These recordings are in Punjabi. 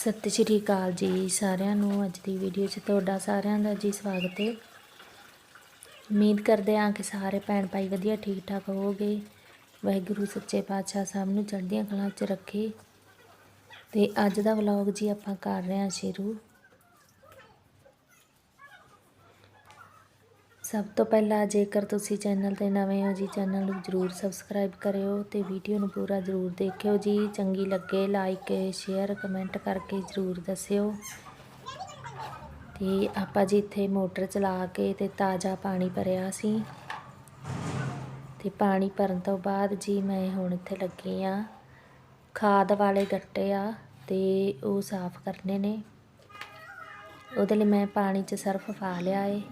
ਸਤਿ ਸ਼੍ਰੀ ਅਕਾਲ ਜੀ ਸਾਰਿਆਂ ਨੂੰ। ਅੱਜ ਦੀ ਵੀਡੀਓ 'ਚ ਤੁਹਾਡਾ ਸਾਰਿਆਂ ਦਾ ਜੀ ਸਵਾਗਤ ਹੈ। ਉਮੀਦ ਕਰਦੇ ਹਾਂ ਕਿ ਸਾਰੇ ਭੈਣ ਭਾਈ ਵਧੀਆ ਠੀਕ ਠਾਕ ਹੋਵੋਗੇ। ਵਾਹਿਗੁਰੂ ਸੱਚੇ ਪਾਤਸ਼ਾਹ ਸਭ ਨੂੰ ਚੜ੍ਹਦੀਆਂ ਕਲਾਂ 'ਚ ਰੱਖੇ। ਤੇ ਅੱਜ ਦਾ ਵਲੌਗ ਜੀ ਆਪਾਂ ਕਰ ਰਹੇ ਹਾਂ ਸ਼ੁਰੂ। ਸਭ ਤੋਂ ਪਹਿਲਾਂ ਜੇਕਰ ਤੁਸੀਂ ਚੈਨਲ ਤੇ ਨਵੇਂ ਹੋ ਜੀ, ਚੈਨਲ ਨੂੰ ਜਰੂਰ ਸਬਸਕ੍ਰਾਈਬ ਕਰਿਓ ਤੇ ਵੀਡੀਓ ਨੂੰ ਪੂਰਾ ਜਰੂਰ ਦੇਖਿਓ ਜੀ। ਚੰਗੀ ਲੱਗੇ ਲਾਈਕ ਸ਼ੇਅਰ ਕਮੈਂਟ ਕਰਕੇ ਜਰੂਰ ਦੱਸਿਓ। ਤੇ ਆਪਾਂ ਜੀ ਇੱਥੇ ਮੋਟਰ ਚਲਾ ਕੇ ਤੇ ਤਾਜ਼ਾ ਪਾਣੀ ਭਰਿਆ ਸੀ। ਤੇ ਪਾਣੀ ਭਰਨ ਤੋਂ ਬਾਅਦ ਜੀ ਮੈਂ ਹੁਣ ਇੱਥੇ ਲੱਗੀ ਆ ਖਾਦ ਵਾਲੇ ਗੱਟੇ ਆ ਤੇ ਉਹ ਸਾਫ਼ ਕਰਨੇ ਨੇ। ਉਹਦੇ ਲਈ ਮੈਂ ਪਾਣੀ 'ਚ ਸਰਫ ਪਾ ਲਿਆ ਏ।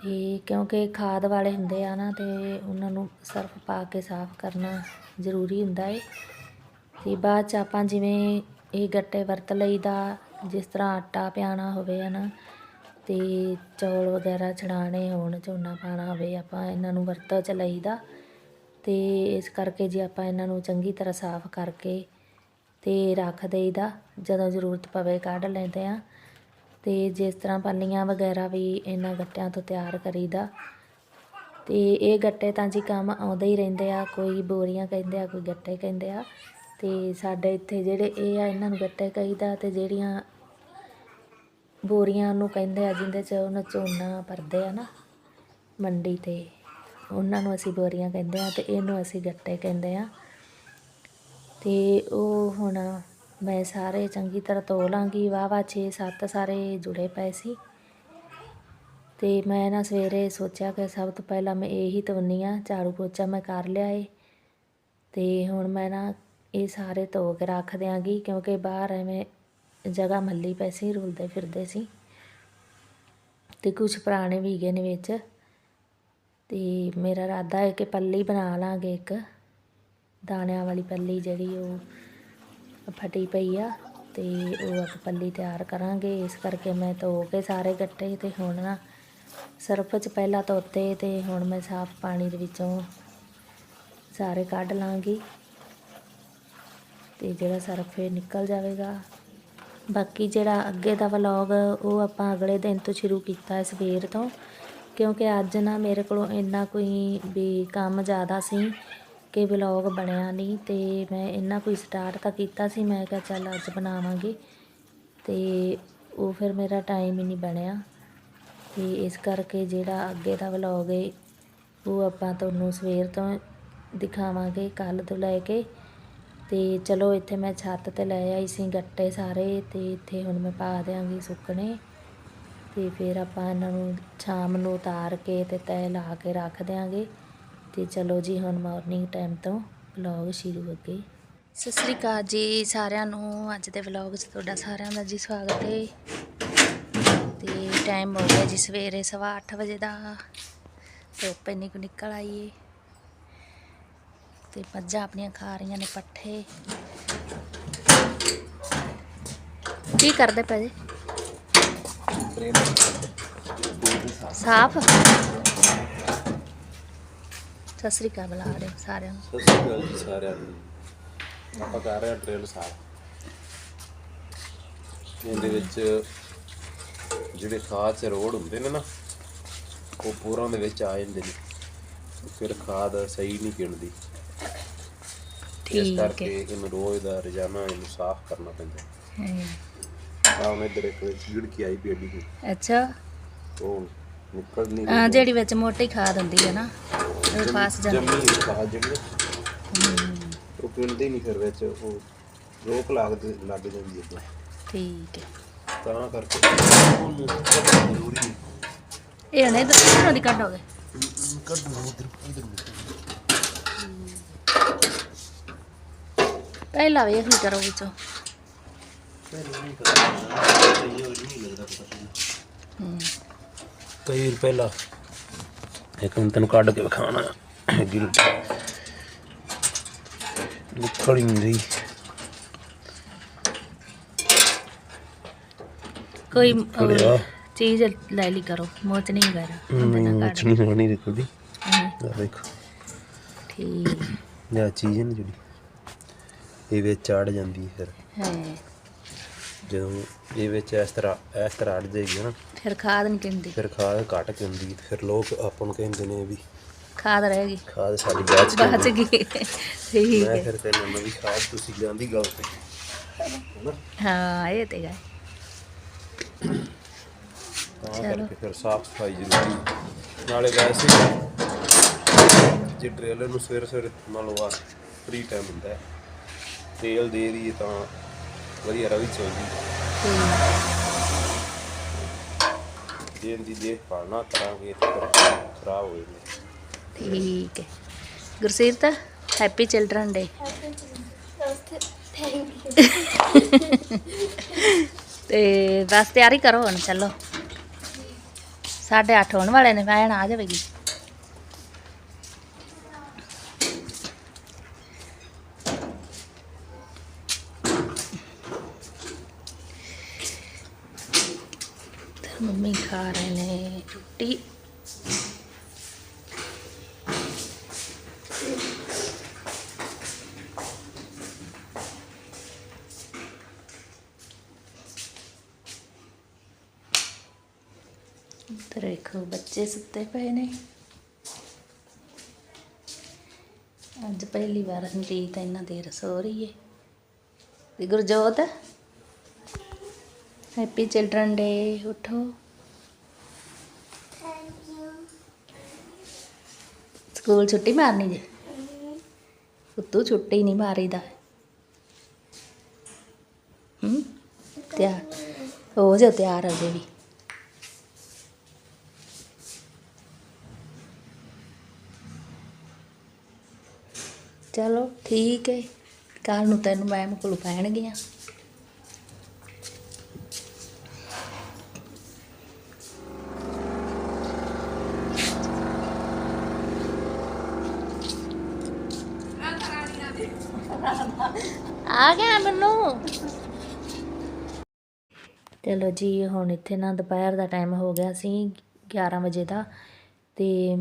ਅਤੇ ਕਿਉਂਕਿ ਖਾਦ ਵਾਲੇ ਹੁੰਦੇ ਆ ਨਾ ਅਤੇ ਉਹਨਾਂ ਨੂੰ ਸਰਫ ਪਾ ਕੇ ਸਾਫ਼ ਕਰਨਾ ਜ਼ਰੂਰੀ ਹੁੰਦਾ ਏ। ਅਤੇ ਬਾਅਦ ਚ ਆਪਾਂ ਜਿਵੇਂ ਇਹ ਗੱਟੇ ਵਰਤ ਲਈਦਾ ਜਿਸ ਤਰ੍ਹਾਂ ਆਟਾ ਪਿਆਣਾ ਹੋਵੇ ਹੈ ਨਾ ਅਤੇ ਚੌਲ ਵਗੈਰਾ ਛੜਾਣੇ ਹੋਣ, ਝੋਨਾ ਪਾਣਾ ਹੋਵੇ, ਆਪਾਂ ਇਹਨਾਂ ਨੂੰ ਵਰਤੋਂ ਚ ਲਈਦਾ ਅਤੇ ਇਸ ਕਰਕੇ ਜੇ ਆਪਾਂ ਇਹਨਾਂ ਨੂੰ ਚੰਗੀ ਤਰ੍ਹਾਂ ਸਾਫ਼ ਕਰਕੇ ਅਤੇ ਰੱਖ ਦੇਈਦਾ ਜਦੋਂ ਜ਼ਰੂਰਤ ਪਵੇ ਕੱਢ ਲੈਂਦੇ ਹਾਂ। ਅਤੇ ਜਿਸ ਤਰ੍ਹਾਂ ਪੱਲੀਆਂ ਵਗੈਰਾ ਵੀ ਇਹਨਾਂ ਗੱਟਿਆਂ ਤੋਂ ਤਿਆਰ ਕਰੀਦਾ। ਅਤੇ ਇਹ ਗੱਟੇ ਤਾਂ ਜੀ ਕੰਮ ਆਉਂਦੇ ਹੀ ਰਹਿੰਦੇ ਆ, ਕੋਈ ਬੋਰੀਆਂ ਕਹਿੰਦੇ ਆ, ਕੋਈ ਗੱਟੇ ਕਹਿੰਦੇ ਆ। ਅਤੇ ਸਾਡੇ ਇੱਥੇ ਜਿਹੜੇ ਇਹ ਆ, ਇਹਨਾਂ ਨੂੰ ਗੱਟੇ ਕਹੀਦਾ ਅਤੇ ਜਿਹੜੀਆਂ ਬੋਰੀਆਂ ਨੂੰ ਕਹਿੰਦੇ ਆ, ਜਿੰਦੇ ਚ ਉਹਨਾਂ ਝੋਨਾ ਭਰਦੇ ਆ ਨਾ ਮੰਡੀ ਤੇ, ਉਹਨਾਂ ਨੂੰ ਅਸੀਂ ਬੋਰੀਆਂ ਕਹਿੰਦੇ ਆ ਅਤੇ ਇਹਨੂੰ ਅਸੀਂ ਗੱਟੇ ਕਹਿੰਦੇ ਆ। ਅਤੇ ਉਹ ਹੁਣ ਮੈਂ ਸਾਰੇ ਚੰਗੀ ਤਰ੍ਹਾਂ ਧੋ ਲਾਂਗੀ। ਵਾਵਾ 6-7 ਸਾਰੇ ਜੁੜੇ ਪਏ ਸੀ। ਤੇ ਮੈਂ ਨਾ ਸਵੇਰੇ ਸੋਚਿਆ ਕਿ ਸਭ ਤੋਂ ਪਹਿਲਾਂ ਮੈਂ ਇਹੀ ਧੋਨੀ ਆ, ਝਾੜੂ ਪੋਚਾ ਮੈਂ ਕਰ ਲਿਆ ਏ। ਤੇ ਹੁਣ ਮੈਂ ਨਾ ਇਹ ਸਾਰੇ ਧੋ ਕੇ ਰੱਖ ਦਿਆਂਗੀ, ਕਿਉਂਕਿ ਬਾਹਰ ਐਵੇਂ ਜਗ੍ਹਾ ਮੱਲੀ ਪਈ ਸੀ, ਰੁਲਦੇ ਫਿਰਦੇ ਸੀ। ਤੇ ਕੁਝ ਪੁਰਾਣੇ ਵੀ ਗਏ ਨੇ ਵਿੱਚ। ਤੇ ਮੇਰਾ ਇਰਾਦਾ ਹੈ ਕਿ ਪੱਲੀ ਬਣਾ ਲਾਂਗੇ ਇੱਕ। ਦਾਣਿਆਂ ਵਾਲੀ ਪੱਲੀ ਜਿਹੜੀ ਉਹ ਫਟੀ ਪਈ ਆ ਤੇ ਉਹ ਆਪਾਂ ਪੱਲੀ ਤਿਆਰ ਕਰਾਂਗੇ। ਇਸ ਕਰਕੇ ਮੈਂ ਧੋ ਕੇ ਸਾਰੇ ਗੱਟੇ ਤੇ ਹੁਣ ਨਾ ਸਰਫ 'ਚ ਪਹਿਲਾਂ ਧੋਤੇ ਤੇ ਹੁਣ ਮੈਂ ਸਾਫ਼ ਪਾਣੀ ਦੇ ਵਿੱਚੋਂ ਸਾਰੇ ਕੱਢ ਲਾਂਗੀ ਤੇ ਜਿਹੜਾ ਸਰਫ ਇਹ ਨਿਕਲ ਜਾਵੇਗਾ। ਬਾਕੀ ਜਿਹੜਾ ਅੱਗੇ ਦਾ ਵਲੌਗ ਉਹ ਆਪਾਂ ਅਗਲੇ ਦਿਨ ਤੋਂ ਸ਼ੁਰੂ ਕੀਤਾ ਹੈ ਸਵੇਰ ਤੋਂ, ਕਿਉਂਕਿ ਅੱਜ ਨਾ ਮੇਰੇ ਕੋਲੋਂ ਇੰਨਾ ਕੋਈ ਵੀ ਕੰਮ ਜ਼ਿਆਦਾ ਸੀ ਕਿ ਵਲੌਗ ਬਣਿਆ ਨਹੀਂ ਤੇ ਮੈਂ ਇੰਨਾ ਕੋਈ ਸਟਾਰਟ ਤਾਂ ਕੀਤਾ ਸੀ, ਮੈਂ ਕਿਹਾ ਚੱਲ ਅੱਜ ਬਣਾਵਾਂਗੇ ਤੇ ਉਹ ਫਿਰ ਮੇਰਾ ਟਾਈਮ ਹੀ ਨਹੀਂ ਬਣਿਆ ਤੇ ਇਸ ਕਰਕੇ ਜਿਹੜਾ ਅੱਗੇ ਦਾ ਵਲੌਗ ਹੈ ਉਹ ਆਪਾਂ ਤੁਹਾਨੂੰ ਸਵੇਰ ਤੋਂ ਦਿਖਾਵਾਂਗੇ, ਕੱਲ ਤੋਂ ਲੈ ਕੇ ਤੇ ਚਲੋ ਇੱਥੇ ਮੈਂ ਛੱਤ ਤੇ ਲੈ ਆਈ ਸੀ ਗੱਟੇ ਸਾਰੇ ਤੇ ਇੱਥੇ ਹੁਣ ਮੈਂ ਪਾ ਦਿਆਂਗੀ ਸੁੱਕਣੇ ਤੇ ਫਿਰ ਆਪਾਂ ਇਹਨਾਂ ਨੂੰ ਸ਼ਾਮ ਨੂੰ ਉਤਾਰ ਕੇ ਤੇ ਤੈ ਲਾ ਕੇ ਰੱਖ ਦਿਆਂਗੇ। ਤੇ ਚਲੋ ਜੀ ਹੁਣ ਮਾਰਨਿੰਗ ਟਾਈਮ ਤੋਂ ਵਲੌਗ ਸ਼ੁਰੂ ਅੱਗੇ ਸਤਿ ਸ੍ਰੀ ਅਕਾਲ ਜੀ ਸਾਰਿਆਂ ਨੂੰ, ਅੱਜ ਦੇ ਵਲੌਗ 'ਚ ਤੁਹਾਡਾ ਸਾਰਿਆਂ ਦਾ ਜੀ ਸਵਾਗਤ ਹੈ ਤੇ ਟਾਈਮ ਹੋ ਗਿਆ ਜੀ ਸਵੇਰੇ ਸਵਾ ਅੱਠ ਵਜੇ ਦਾ, ਧੁੱਪ ਇੰਨੀ ਕੁ ਨਿਕਲ ਆਈਏ ਏ। ਤੇ ਮੱਝਾਂ ਆਪਣੀਆਂ ਖਾ ਰਹੀਆਂ ਨੇ ਪੱਠੇ। ਕੀ ਕਰਦੇ ਪਏ ਜੀ? ਸਾਫ਼? ਸਤਿ ਸ੍ਰੀ ਅਕਾਲ ਬੁਲਾ ਰਹੇ ਸਾਰਿਆਂ ਨੂੰ। ਸਤਿ ਸ਼੍ਰੀ ਅਕਾਲ ਜੀ ਸਾਰਿਆਂ ਨੂੰ। ਆਪਾਂ ਕਰ ਰਹੇ ਹਾਂ ਡਰਿਲ ਸਾਫ਼ ਇਹਦੇ ਵਿੱਚ ਜਿਹੜੇ ਖਾਦ ਰੋਡ ਹੁੰਦੇ ਨੇ ਨਾ ਉਹ ਪੂਰਾਂ ਦੇ ਵਿੱਚ ਆ ਜਾਂਦੇ ਨੇ। ਫਿਰ ਖਾਦ ਸਹੀ ਨਹੀਂ ਗਿਣਦੀ। ਇਸ ਠੀਕ ਕਰਕੇ ਇਹਨੂੰ ਰੋਜ਼ ਦਾ ਰੋਜ਼ਾਨਾ ਇਹਨੂੰ ਸਾਫ਼ ਕਰਨਾ ਪੈਂਦਾ ਹਮ, ਆ ਉਹਨੇ ਇਧਰ ਇੱਕ ਜੀੜ ਕੀ ਆਈ ਪਈ ਅੱਡੀ ਅੱਛਾ। ਉਹ ਨਿਕਲ ਨਹੀਂ ਆ ਜਿਹੜੀ ਵਿੱਚ ਮੋਟੀ ਖਾਦ ਹੁੰਦੀ ਹੈ ਨਾ ਉਹ ਫਸ ਜਾਂਦੀ ਜੰਮੀ। ਹੋਈ ਖਾਦ ਜਿਹੜੀ ਉਹ ਪਿੰਦੇ ਨਹੀਂ ਫਿਰ ਵਿੱਚ ਉਹ ਰੋਕ ਲੱਗ ਲੱਗ ਜਾਂਦੀ ਹੈ ਠੀਕ ਹੈ। ਤਾਂ ਕਰਕੇ ਕੱਢਣਾ ਜ਼ਰੂਰੀ ਹੈ ਇਹ ਹਣੇ ਦੋਨੋਂ ਦੀ ਕੱਢੋਗੇ ਕੱਢਣਾ ਉਧਰ ਇਧਰ ਪਹਿਲਾਂ ਵੇਖ ਲਈ ਕਰੋ ਵਿੱਚੋਂ। ਕਈ ਪਹਿਲਾਂ। ਇੱਕ ਮਿੰਟ ਤੈਨੂੰ ਕੱਢ ਕੇ ਵਿਖਾਣਾ ਗਿਲ। ਨਿਕਲ ਹੀ ਨਹੀਂ ਰਹੀ। ਕੋਈ ਕੜਿਆ ਚੀਜ਼ ਲੈ ਲਈ ਕਰੋ। ਮੋਚ ਨਹੀਂ ਵਗੈਰਾ ਉਹਦੇ ਨਾਲ ਕੱਢ ਨਹੀਂ ਹੋਣੀ ਨਿਕਲਦੀ। ਹਮ, ਆ ਦੇਖੋ। ਠੀਕ। ਇਹ ਚੀਜ਼ ਹੈ ਨਾ ਜਿਹੜੀ। ਇਹ ਵਿੱਚ ਚੜ ਜਾਂਦੀ ਫਿਰ। ਹੈ। ਜਦੋਂ ਇਹ ਵਿੱਚ ਇਸ ਤਰ੍ਹਾਂ ਇਸ ਤਰ੍ਹਾਂ ਅੜ ਜਾਏਗੀ ਨਾ ਫਿਰ ਖਾਦ ਨਹੀਂ ਪੈਂਦੀ। ਫਿਰ ਖਾਦ ਘਟ ਕੇ ਹੁੰਦੀ ਤੇ ਫਿਰ ਲੋਕ ਆਪਾਂ ਨੂੰ ਕਹਿੰਦੇ ਨੇ ਵੀ ਖਾਦ ਰਹਿ ਗਈ। ਖਾਦ ਸਾਡੀ ਬਚ ਬਚ ਗਈ। ਗਈ ਠੀਕ ਮੈਂ ਹੈ। ਫਿਰ ਕਹਿੰਦਾ ਨਵੀਂ ਖਾਦ ਤੁਸੀਂ ਲਿਆਂਦੀ ਗੱਲ ਤੇ। ਹਾਂ ਇਹ ਤੇ ਗਾ ਚਲੋ। ਫਿਰ ਸਾਫ਼ ਸਫ਼ਾਈ ਜ਼ਰੂਰੀ ਨਾਲੇ ਵੈਸੇ ਜੇ ਡਰਿਲ ਨੂੰ ਸਵੇਰ ਸਵੇਰ ਮੰਨ ਲਓ ਆ ਫ੍ਰੀ ਟਾਈਮ ਹੁੰਦਾ ਹੈ। ਤੇਲ ਦੇ ਦਈਏ ਤਾਂ ਵਧੀਆ ਰਵੀ ਚੱਲਦੀ ਜੇ ਇਹਦੀ ਦੇਖਭਾਲ ਨਾ ਕਰਾਂਗੇ ਤਾਂ ਖਰਾਬ ਹੋ ਜਾਂਦੀ ਠੀਕ ਹੈ। ਗੁਰਸੀਰਤ ਹੈਪੀ ਚਿਲਡਰਨ ਡੇ ਤੇ ਬਸ ਤਿਆਰੀ ਕਰੋ ਹੁਣ ਚੱਲੋ। 8:30 ਹੋਣ ਵਾਲੇ ਨੇ ਵੈਣ ਆ ਜਾਵੇਗੀ। ਮੰਮੀ ਖਾ ਰਹੇ ਨੇ ਰੋਟੀ। ਇੱਧਰ ਦੇਖੋ ਬੱਚੇ ਸੁੱਤੇ ਪਏ ਨੇ। ਅੱਜ ਪਹਿਲੀ ਵਾਰ ਰਣਜੀਤ ਇੰਨਾ ਦੇਰ ਸੋ ਰਹੀ ਗੁਰਜੋਤ? ਹੈਪੀ ਚਿਲਡਰਨ ਡੇ ਉਠੋ ਸਕੂਲ ਛੁੱਟੀ ਮਾਰਨੀ ਜੇ ਉੱਤੋਂ ਛੁੱਟੀ ਨਹੀਂ ਮਾਰੀਦਾ ਹੂੰ ਤਿਆਰ ਹੋ ਜਾ ਤਿਆਰ ਅਜੇ ਵੀ ਚਲੋ ਠੀਕ ਹੈ ਕੱਲ ਨੂੰ ਤੈਨੂੰ ਮੈਮ ਕੋਲ ਪੈਣਗੀਆਂ ਆ ਗਿਆ ਮੈਨੂੰ। ਚਲੋ ਜੀ, ਹੁਣ ਇੱਥੇ ਨਾ ਦੁਪਹਿਰ ਦਾ ਟਾਈਮ ਹੋ ਗਿਆ ਸੀ 11 ਵਜੇ ਦਾ। ਤੇ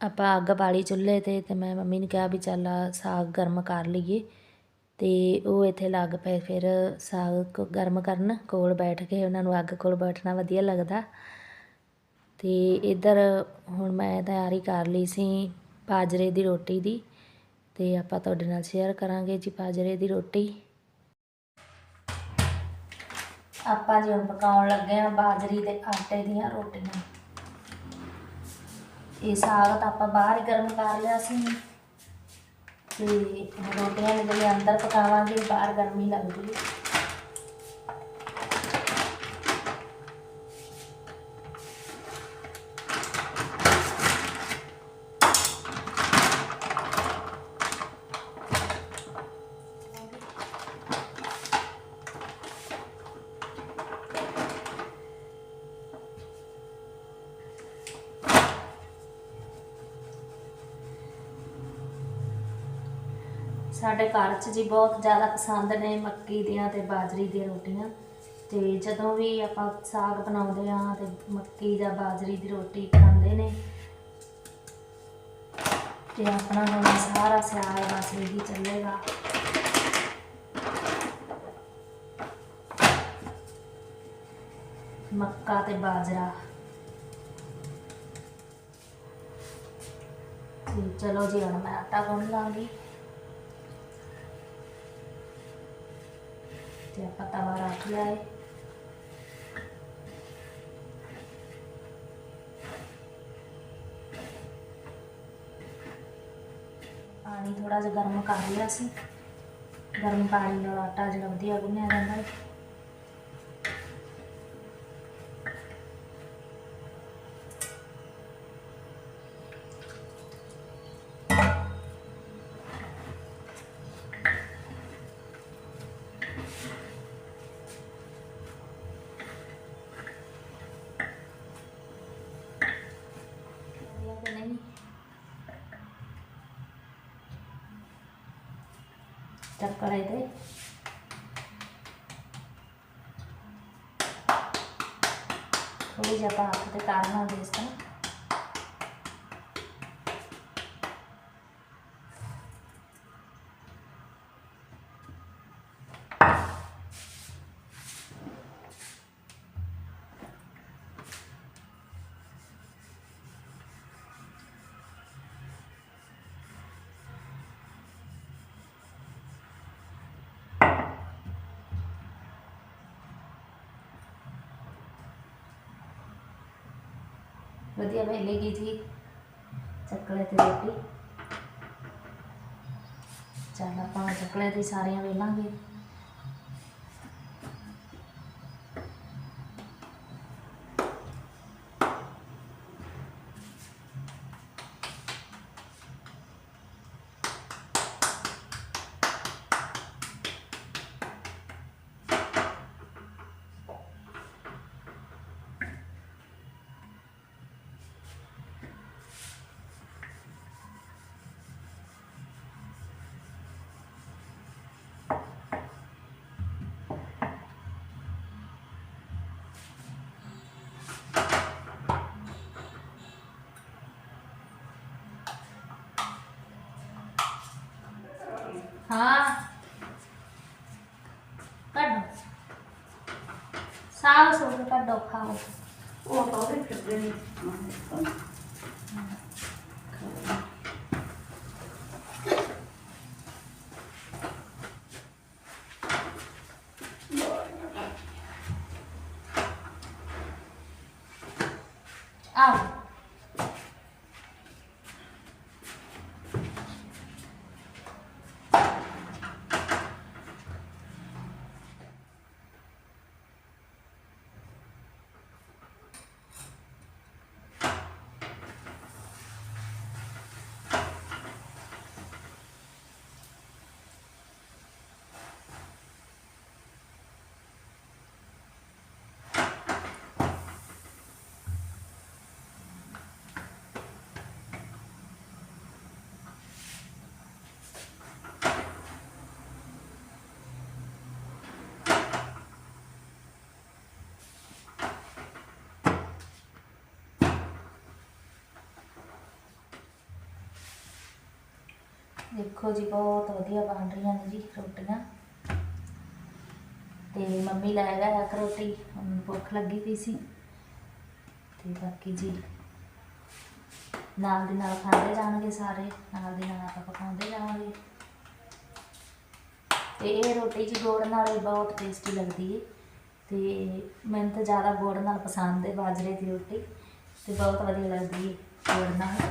ਆਪਾਂ ਅੱਗ ਬਾਲੀ ਚੁੱਲ੍ਹੇ ਤੇ ਤੇ ਮੈਂ ਮੰਮੀ ਨੂੰ ਕਿਹਾ ਵੀ ਚੱਲ ਸਾਗ ਗਰਮ ਕਰ ਲਈਏ। ਤੇ ਉਹ ਇੱਥੇ ਲੱਗ ਪਏ ਫਿਰ ਸਾਗ ਗਰਮ ਕਰਨ ਕੋਲ ਬੈਠ ਕੇ ਉਹਨਾਂ ਨੂੰ ਅੱਗ ਕੋਲ ਬੈਠਣਾ ਵਧੀਆ ਲੱਗਦਾ। ਤੇ ਇੱਧਰ ਹੁਣ ਮੈਂ ਤਿਆਰੀ ਕਰ ਲਈ ਸੀ ਬਾਜਰੇ ਦੀ ਰੋਟੀ ਦੀ। ਤੇ ਆਪਾਂ ਤੁਹਾਡੇ ਨਾਲ ਸ਼ੇਅਰ ਕਰਾਂਗੇ ਜੀ ਬਾਜਰੇ ਦੀ ਰੋਟੀ। ਆਪਾਂ ਜੀ ਹੁਣ ਪਕਾਉਣ ਲੱਗੇ ਆ ਬਾਜਰੀ ਦੇ ਆਟੇ ਦੀਆਂ ਰੋਟੀਆਂ। ਇਹ ਸਾਗ ਤਾਂ ਆਪਾਂ ਬਾਹਰ ਹੀ ਗਰਮ ਕਰ ਲਿਆ ਸੀ। ਤੇ ਰੋਟੀਆਂ ਨੇ ਅੰਦਰ ਪਕਾਵਾਂਗੇ, ਬਾਹਰ ਗਰਮੀ ਲੱਗਦੀ ਹੈ। ਸਾਡੇ ਘਰ 'ਚ ਜੀ ਬਹੁਤ ਜ਼ਿਆਦਾ ਪਸੰਦ ਨੇ ਮੱਕੀ ਦੀਆਂ ਤੇ ਬਾਜਰੀ ਦੀਆਂ ਰੋਟੀਆਂ। ਤੇ ਜਦੋਂ ਵੀ ਆਪਾਂ ਸਾਗ ਬਣਾਉਂਦੇ ਆ ਤੇ ਮੱਕੀ ਜਾਂ ਬਾਜਰੀ ਦੀ ਰੋਟੀ ਖਾਂਦੇ ਨੇ, ਤੇ ਆਪਣਾ ਹੁਣ ਸਾਰਾ ਸਿਆਲ ਬਸ ਇਹੀ ਚੱਲੇਗਾ। ਮੱਕਾ ਤੇ ਬਾਜਰਾ। ਤੇ ਚਲੋ ਜੀ ਹੁਣ ਮੈਂ ਆਟਾ ਗੁੰਨ ਲਾਂਗੀ। ਤੇ ਆਪਾਂ ਤਵਾ ਰੱਖ ਲਿਆ ਹੈ ਪਾਣੀ ਥੋੜਾ ਜਿਹਾ ਗਰਮ ਕਰ ਲਿਆ ਸੀ ਗਰਮ ਪਾਣੀ ਨਾਲ ਆਟਾ ਚੱਕਰ ਇਹਦੇ ਥੋੜੀ ਜਿਹਾ ਆਪਾਂ ਵਧੀਆ ਤੇ ਕਰਨਾ ਜੀ? ਚੱਕਲੇ ਤੇ ਰੋਟੀ। ਚੱਲ ਆਪਾਂ ਚੱਕਲੇ ਤੇ ਸਾਰੀਆਂ ਵੇਲਾਂਗੇ। ਸਾਹ ਸੋ ਕੇ ਕੱਢੋ ਖਾਓ ਉਹ ਤਾਂ ਉਹਦੇ ਫਿਰਦੇ ਨਹੀਂ ਆਓ ਦੇਖੋ ਜੀ, ਬਹੁਤ ਵਧੀਆ ਬਣ ਰਹੀਆਂ ਨੇ ਜੀ ਰੋਟੀਆਂ। ਤੇ ਮੰਮੀ ਲੈ ਗਿਆ ਇੱਕ ਰੋਟੀ, ਹੁਣ ਭੁੱਖ ਲੱਗੀ ਪਈ ਸੀ। ਤੇ ਬਾਕੀ ਜੀ, ਨਾਲ ਦੀ ਨਾਲ ਖਾਂਦੇ ਜਾਣਗੇ ਸਾਰੇ, ਨਾਲ ਦੀ ਨਾਲ ਆਪਾਂ ਪਕਾਉਂਦੇ ਜਾਵਾਂਗੇ। ਤੇ ਇਹ ਰੋਟੀ ਜੀ ਗੁੜ ਨਾਲ ਬਹੁਤ ਟੇਸਟੀ ਲੱਗਦੀ ਹੈ ਤੇ ਮੈਨੂੰ ਤਾਂ ਜ਼ਿਆਦਾ ਗੋੜ ਨਾਲ ਪਸੰਦ ਹੈ ਬਾਜਰੇ ਦੀ ਰੋਟੀ। ਤੇ ਬਹੁਤ ਵਧੀਆ ਲੱਗਦੀ ਹੈ ਗੋੜ ਨਾਲ।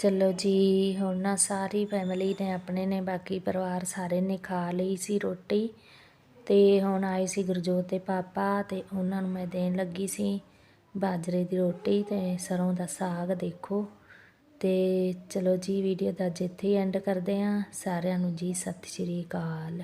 ਚਲੋ ਜੀ, ਹੁਣ ਨਾ ਸਾਰੀ ਫੈਮਿਲੀ ਨੇ ਆਪਣੇ ਨੇ, ਬਾਕੀ ਪਰਿਵਾਰ ਸਾਰੇ ਨੇ ਖਾ ਲਈ ਸੀ ਰੋਟੀ ਤੇ ਹੁਣ ਆਏ ਸੀ ਗੁਰਜੋਤ ਦੇ ਪਾਪਾ ਤੇ ਉਹਨਾਂ ਨੂੰ ਮੈਂ ਦੇਣ ਲੱਗੀ ਸੀ ਬਾਜਰੇ ਦੀ ਰੋਟੀ ਤੇ ਸਰੋਂ ਦਾ ਸਾਗ ਦੇਖੋ ਤੇ ਚਲੋ ਜੀ ਵੀਡੀਓ ਦਾ ਅੱਜ ਇੱਥੇ ਐਂਡ ਕਰਦੇ ਆਂ ਸਾਰਿਆਂ ਨੂੰ ਜੀ, ਸਤਿ ਸ਼੍ਰੀ ਅਕਾਲ।